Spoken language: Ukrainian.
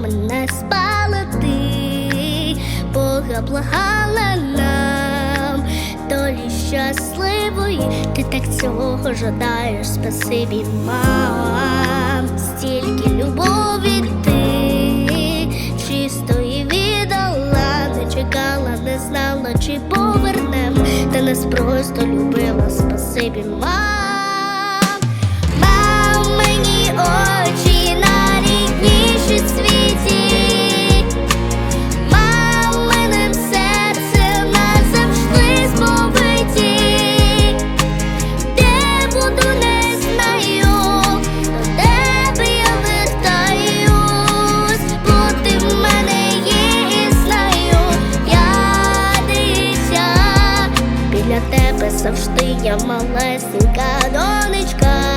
мене спалити, Бога благала нам, долі щасливої, ти так цього жадаєш, спасибі, мам, стільки любові ти чистої віддала, не чекала, не знала, чи повернем, ти нас просто любила, спасибі, мам, завжди я малесенька донечка.